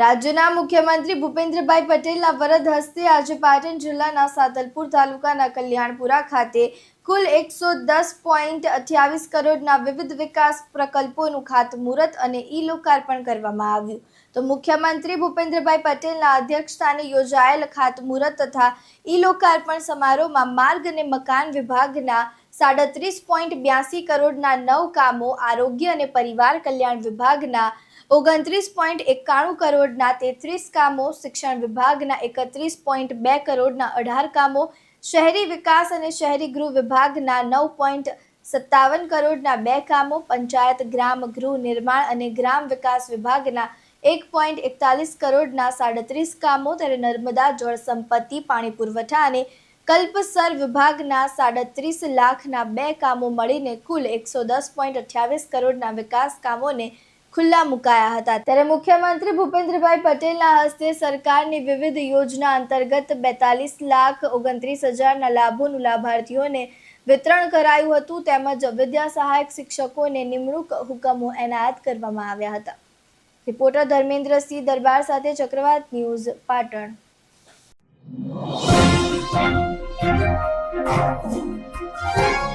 રાજ્યના મુખ્યમંત્રી ભૂપેન્દ્રભાઈ પટેલના વરદ હસ્તે આજે પાટણ જિલ્લાના સાતલપુર તાલુકાના કલ્યાણપુરા ખાતે કુલ એકસો દસ પોઈન્ટ અઠ્યાવીસ કરોડના વિવિધ વિકાસ પ્રકલ્પોનું ખાતમુહૂર્ત અને ઈ લોકાર્પણ કરવામાં આવ્યું. તો મુખ્યમંત્રી ભૂપેન્દ્રભાઈ પટેલના અધ્યક્ષસ્થાને યોજાયેલ ખાતમુહૂર્ત તથા ઈ લોકાર્પણ સમારોહમાં માર્ગ અને મકાન વિભાગના સાડત્રીસ પોઈન્ટ બ્યાસી કરોડના નવ કામો આરોગ્ય અને પરિવાર કલ્યાણ વિભાગના, ઓગણત્રીસ પોઈન્ટ એકાણું કરોડના તેત્રીસ કામો શિક્ષણ વિભાગના, એકત્રીસ પોઈન્ટ બે કરોડના અઢાર કામો શહેરી વિકાસ અને શહેરી ગૃહ વિભાગના, નવ પોઈન્ટ સત્તાવન કરોડના બે કામો પંચાયત, ગ્રામ ગૃહ નિર્માણ અને ગ્રામ વિકાસ વિભાગના, એક પોઈન્ટ એકતાલીસ કરોડના સાડત્રીસ કામો ત્યારે નર્મદા જળ સંપત્તિ, પાણી પુરવઠા અને કલ્પસર વિભાગના સાડત્રીસ લાખના બે કામો મળીને કુલ એકસો દસ પોઈન્ટ અઠ્યાવીસ કરોડના વિકાસ કામોને ખુલ્લા મુકાયા હતા. ત્યારે મુખ્યમંત્રી ભૂપેન્દ્રભાઈ પટેલના હસ્તે સરકારની વિવિધ યોજના અંતર્ગત બેતાલીસ લાખ ઓગણત્રીસ હજારના લાભોનું લાભાર્થીઓને વિતરણ કરાયું હતું. તેમજ વિદ્યા સહાયક શિક્ષકોને નિમણૂક હુકમો એનાયત કરવામાં આવ્યા હતા. રિપોર્ટર ધર્મેન્દ્રસિંહ દરબાર સાથે ચક્રવાત ન્યૂઝ પાટણ. Thank you.